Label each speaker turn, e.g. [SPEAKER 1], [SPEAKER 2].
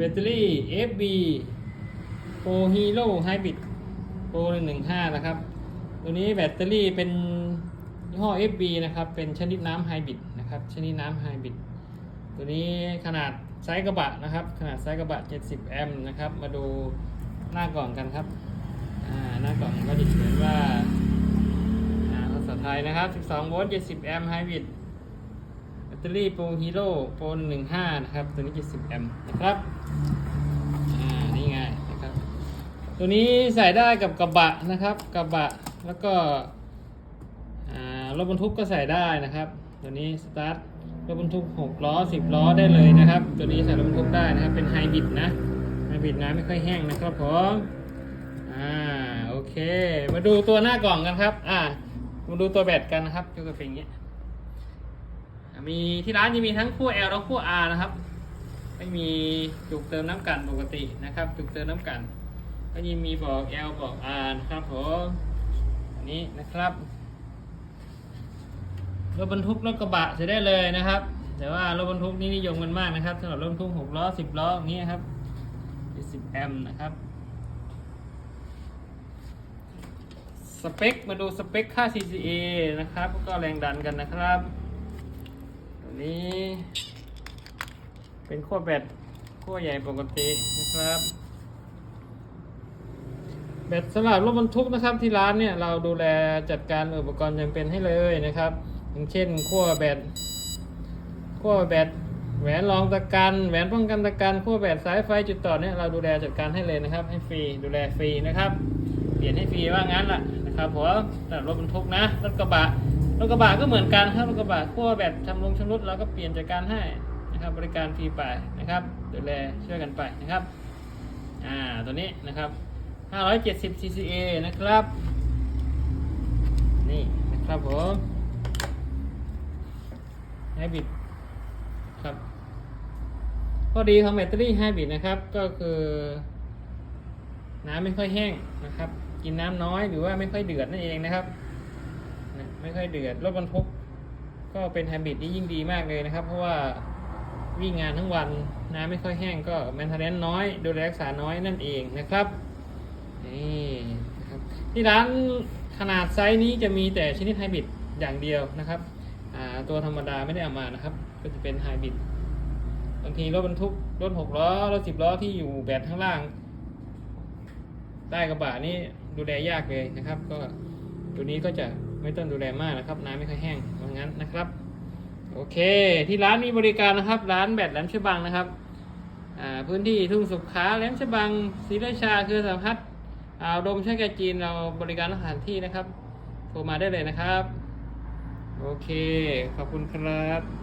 [SPEAKER 1] บตเตอรี่ FB Pro Hero Hybrid Pro 115 นะครับ ตัวนี้แบตเตอรี่เป็นยี่ห้อ FB นะครับ เป็นชนิดน้ำไฮบริดนะครับ ชนิดน้ำไฮบริด ตัวนี้ขนาดไซส์กระบะนะครับ ขนาดไซส์กระบะ 70 แอมป์นะครับ มาดูหน้ากล่องกันครับ หน้ากล่องก็จะเขียนว่าภาษาไทยนะครับ 12 โวลต์ 70 แอมป์ไฮบริด ตเตอรี่โปรฮีโร่โปร15นะครับ ตัวนี้ 70 แอมป์นะครับ อ่า นี่ไงนะครับ ตัวนี้ใส่ได้กับกระบะนะครับ กระบะ แล้วก็ อ่ารถบรรทุกก็ใส่ได้นะครับ ตัวนี้สตาร์ทรถบรรทุก 6 ล้อ 10 ล้อได้เลยนะครับ ตัวนี้ใส่รถบรรทุกได้นะครับ เป็นไฮบริดนะ ไฮบริดน้ำไม่ค่อยแห้งนะครับผม อ่า โอเค มาดูตัวหน้ากล่องกันครับ อ่า มาดูตัวแบตกันนะครับยกกระเป็นองเงี้ย มีที่ร้านจะมีทั้งขั้ว L และขั้ว R นะครับไม่มีจุกเติมน้ำกันปกตินะครับ จุกเติมน้ำกัน ก็ยังมีบอก L บอก R นะครับผมอันนี้นะครับรถบรรทุกรถกระบะใช้ได้เลยนะครับ แต่ว่ารถบรรทุกนี่นิยมกันมากนะครับสำหรับรถบรรทุก6ล้อ10ล้ออย่างนี้ยครับ10แอมป์นะครับสเปคมาดูสเปคค่า CCA นะครับแล้วก็แรงดันกันนะครับ ตัวนี้ เป็นขั้วแบตขั้วใหญ่ปกตินะครับ แบตสำหรับรถบรรทุกนะครับที่ร้านเนี่ยเราดูแลจัดการอุปกรณ์จำเป็นให้เลยนะครับอย่างเช่นขั้วแบตขั้วแบตแหวนรองตะกันแหวนป้องกันตะกันขั้วแบตสายไฟจุดต่อเนี่ยเราดูแลจัดการให้เลยนะครับ ให้ฟรีดูแลฟรีนะครับเปลี่ยนให้ฟรีว่างั้นล่ะนะครับผมสำหรับรถบรรทุกนะรถกระบะ รถกระบะก็เหมือนกันครับรถกระบะขั้วแบตชำรุงชำรุดเราก็เปลี่ยนจัดการให้นะครับบริการฟรีไปนะครับดูแลช่วยกันไปนะครับอ่าตัวนี้นะครับ 570 cca นะครับ นี่นะครับผมไฮบริดครับข้อดีของแบตเตอรี่ไฮบริดนะครับก็คือ น้ำไม่ค่อยแห้งนะครับ กินน้ำน้อยหรือว่าไม่ค่อยเดือดนั่นเองนะครับ ไม่ค่อยเดือด รถบรรทุกก็เป็นไฮบริดที่ยิ่งดีมากเลยนะครับ เพราะว่าวิ่งงานทั้งวันน้ำไม่ค่อยแห้งก็แมนเทนแนนน้อย ดูแลรักษาน้อยนั่นเองนะครับนี่ครับที่ร้านขนาดไซส์นี้จะมีแต่ชนิดไฮบริดอย่างเดียวนะครับตัวธรรมดาไม่ได้เอามานะครับ ก็จะเป็นไฮบริดบางทีรถบรรทุกรถหกล้อรถสิบล้อที่อยู่แบตข้างล่างใต้กระบะนี่ดูแลยากเลยนะครับ ก็ตัวนี้ก็จะ ไม่ต้องดูแลมากนะครับ น้ำไม่ค่อยแห้งเพราะงั้นนะครับ โอเค ที่ร้านมีบริการนะครับ ร้านแบตแหลมฉบังนะครับพื้นที่ทุ่งสุขาแหลมฉบังศรีราชาคือสัมพัดอาวดมช่างแกจีนเราบริการสถานที่นะครับโทรมาได้เลยนะครับ โอเค ขอบคุณครับ